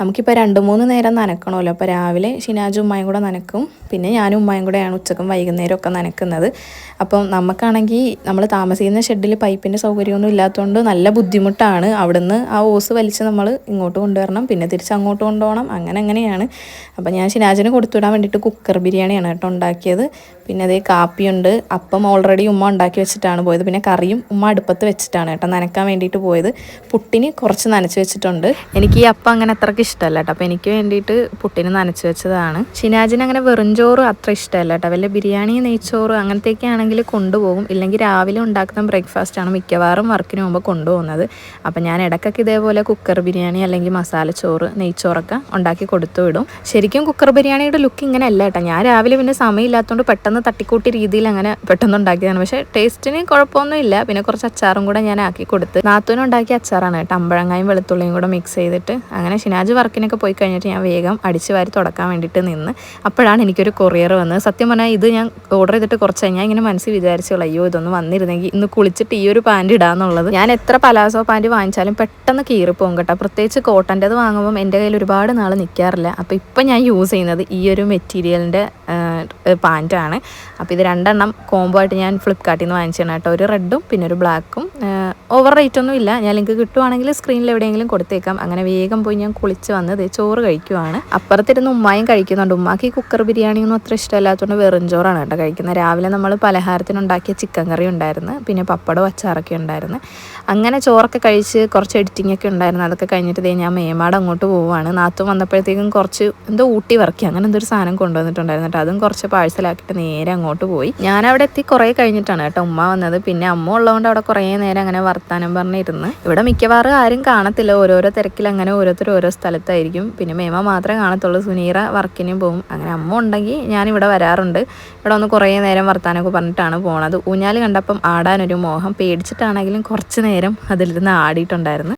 നമുക്കിപ്പോൾ രണ്ട് മൂന്ന് നേരം നനക്കണമല്ലോ. അപ്പോൾ രാവിലെ ഷിനാജും ഉമ്മയും കൂടെ നനക്കും. പിന്നെ ഞാനും ഉമ്മയും കൂടെയാണ് ഉച്ചക്കും വൈകുന്നേരം ഒക്കെ നനക്കുന്നത്. അപ്പം നമുക്കാണെങ്കിൽ നമ്മൾ താമസിക്കുന്ന ഷെഡിൽ പൈപ്പിന്റെ സൗകര്യമൊന്നും ഇല്ലാത്തതുകൊണ്ട് നല്ല ബുദ്ധിമുട്ടാണ്. അവിടുന്ന് ആ ഓസ് വലിച്ച് നമ്മൾ ഇങ്ങോട്ട് കൊണ്ടുവരണം. പിന്നെ തിരിച്ച് അങ്ങോട്ട് കൊണ്ടുപോകണം. അങ്ങനെ അങ്ങനെയാണ്. അപ്പം ഞാൻ ഷിനാജിന് കൊടുത്തുവിടാൻ വേണ്ടിയിട്ട് കുക്കർ ബിരിയാണിയാണ് കേട്ടോ ഉണ്ടാക്കിയത്. പിന്നെ അതേ കാപ്പിയുണ്ട്. അപ്പം ഓൾറെഡി ഉമ്മ ഉണ്ടാക്കി വെച്ചിട്ടാണ് പോയത്. പിന്നെ കറിയും ഉമ്മ അടുപ്പത്ത് വെച്ചിട്ടാണ് കേട്ടോ നനക്കാൻ വേണ്ടിയിട്ട് പോയത്. പുട്ടിന് കുറച്ച് നനച്ച് വെച്ചിട്ടുണ്ട്. എനിക്ക് ഈ അപ്പം അങ്ങനെ അത്രയ്ക്ക് ഇഷ്ടമല്ല കേട്ടോ. അപ്പോൾ എനിക്ക് വേണ്ടിയിട്ട് പുട്ടിന് നനച്ച് വെച്ചതാണ്. ഷിനാജിന് അങ്ങനെ വെറുംചോറ് അത്ര ഇഷ്ടമല്ല കേട്ടോ. വല്ല ബിരിയാണി നെയ്ച്ചോറ് അങ്ങനത്തെയൊക്കെ ആണെങ്കിൽ കൊണ്ടുപോകും. ഇല്ലെങ്കിൽ രാവിലെ ഉണ്ടാക്കുന്ന ബ്രേക്ക്ഫാസ്റ്റ് ആണ് മിക്കവാറും വർക്കിന് മുമ്പ് കൊണ്ടുപോകുന്നത്. അപ്പം ഞാൻ ഇടയ്ക്കൊക്കെ ഇതേപോലെ കുക്കർ ബിരിയാണി അല്ലെങ്കിൽ മസാല ചോറ് നെയ്ച്ചോറൊക്കെ ഉണ്ടാക്കി കൊടുത്തു വിടും. ശരിക്കും കുക്കർ ബിരിയാണിയുടെ ലുക്ക് ഇങ്ങനെയല്ല കേട്ടോ. ഞാൻ രാവിലെ പിന്നെ സമയമില്ലാത്തതുകൊണ്ട് പെട്ടെന്ന് തട്ടിക്കൂട്ടി രീതിയിൽ അങ്ങനെ പെട്ടെന്ന് ഉണ്ടാക്കിയതാണ് പക്ഷേ ടേസ്റ്റിന് കുഴപ്പമൊന്നുമില്ല. പിന്നെ കുറച്ച് അച്ചാറും കൂടെ ഞാൻ ആക്കി കൊടുത്ത് നാത്തൂന് ഉണ്ടാക്കിയ അച്ചാറാണ് കേട്ടോ. അമ്പഴങ്ങായും വെളുത്തുള്ളിയും കൂടെ മിക്സ് ചെയ്തിട്ട് അങ്ങനെ ഷിനാജ് വർക്കിനൊക്കെ പോയി കഴിഞ്ഞിട്ട് ഞാൻ വേഗം അടിച്ച് വാരി തുടക്കാൻ വേണ്ടിയിട്ട് നിന്ന് അപ്പോഴാണ് എനിക്കൊരു കൊറിയർ വന്നത്. സത്യം പറഞ്ഞാൽ ഇത് ഞാൻ ഓർഡർ ചെയ്തിട്ട് കുറച്ച് കഴിഞ്ഞാൽ ഇങ്ങനെ മനസ്സിൽ വിചാരിച്ചോളൂ അയ്യോ ഇതൊന്നും വന്നിരുന്നെങ്കിൽ ഇന്ന് കുളിച്ചിട്ട് ഈ ഒരു പാന്റ് ഇടാന്നുള്ളത്. ഞാൻ എത്ര പലാസോ പാന്റ് വാങ്ങിച്ചാലും പെട്ടെന്ന് കീറിപ്പോകും കേട്ടോ. പ്രത്യേകിച്ച് കോട്ടന്റെത് വാങ്ങുമ്പോൾ എന്റെ കയ്യിൽ ഒരുപാട് നാൾ നിൽക്കാറില്ല അപ്പോൾ ഇപ്പം ഞാൻ യൂസ് ചെയ്യുന്നത് ഈ ഒരു മെറ്റീരിയലിന്റെ പാന്റാണ്. അപ്പോൾ ഇത് രണ്ടെണ്ണം കോംബോ ആയിട്ട് ഞാൻ ഫ്ലിപ്കാർട്ടിൽ നിന്ന് വാങ്ങിച്ചതാണ് കേട്ടോ. ഒരു റെഡും പിന്നെ ഒരു ബ്ലാക്കും ഓവർ റേറ്റ് ഒന്നും ഇല്ല. ഞാൻ ലിങ്ക് കിട്ടുവാണെങ്കിൽ സ്ക്രീനിൽ എവിടെയെങ്കിലും കൊടുത്തേക്കാം. അങ്ങനെ വേഗം പോയി ഞാൻ കുളിച്ച് വന്നത് ചോറ് കഴിക്കുവാണ്. അപ്പുറത്തിരുന്ന് ഉമ്മായും കഴിക്കുന്നുണ്ട്. ഉമ്മാക്ക് ഈ കുക്കർ ബിരിയാണി ഒന്നും അത്ര ഇഷ്ടമല്ലാത്തതുകൊണ്ട് വെറും ചോറാണ് കേട്ടോ കഴിക്കുന്നത്. രാവിലെ നമ്മൾ പലഹാരത്തിനുണ്ടാക്കിയ ചിക്കൻ കറി ഉണ്ടായിരുന്നു. പിന്നെ പപ്പടവും അച്ചാറൊക്കെ ഉണ്ടായിരുന്നു. അങ്ങനെ ചോറൊക്കെ കഴിച്ച് കുറച്ച് എഡിറ്റിംഗ് ഒക്കെ ഉണ്ടായിരുന്നു. അതൊക്കെ കഴിഞ്ഞിട്ട് ദേ ഞാൻ മേമാട് അങ്ങോട്ട് പോവുകയാണ് നാത്തും വന്നപ്പോഴത്തേക്കും കുറച്ച് എന്തോ ഊട്ടി വറക്കി അങ്ങനെ എന്തൊരു സാധനം കൊണ്ടുവന്നിട്ടുണ്ടായിരുന്നു കേട്ടോ. അതും കുറച്ച് പാഴ്സലാക്കിയിട്ട് നേരെ അങ്ങോട്ട് പോയി. ഞാൻ അവിടെ എത്തി കുറേ കഴിഞ്ഞിട്ടാണ് കേട്ടോ ഉമ്മ വന്നത്. പിന്നെ അമ്മ ഉള്ളതുകൊണ്ട് അവിടെ കുറേ നേരം അങ്ങനെ വർത്താനം പറഞ്ഞിരുന്ന്. ഇവിടെ മിക്കവാറും ആരും കാണത്തില്ല. ഓരോരോ തിരക്കിൽ അങ്ങനെ ഓരോരുത്തർ ഓരോ സ്ഥലത്തായിരിക്കും. പിന്നെ മേമ മാത്രമേ കാണത്തുള്ളൂ. സുനീറ വർക്കിനും പോകും അങ്ങനെ അമ്മ ഉണ്ടെങ്കിൽ ഞാൻ ഇവിടെ വരാറുണ്ട്. ഇവിടെ ഒന്ന് കുറേ നേരം വർത്താനമൊക്കെ പറഞ്ഞിട്ടാണ് പോണത്. ഊഞ്ഞാൽ കണ്ടപ്പം ആടാനൊരു മോഹം. പേടിച്ചിട്ടാണെങ്കിലും കുറച്ച് നേരം അതിലിരുന്ന് ആടിയിട്ടുണ്ടായിരുന്നു.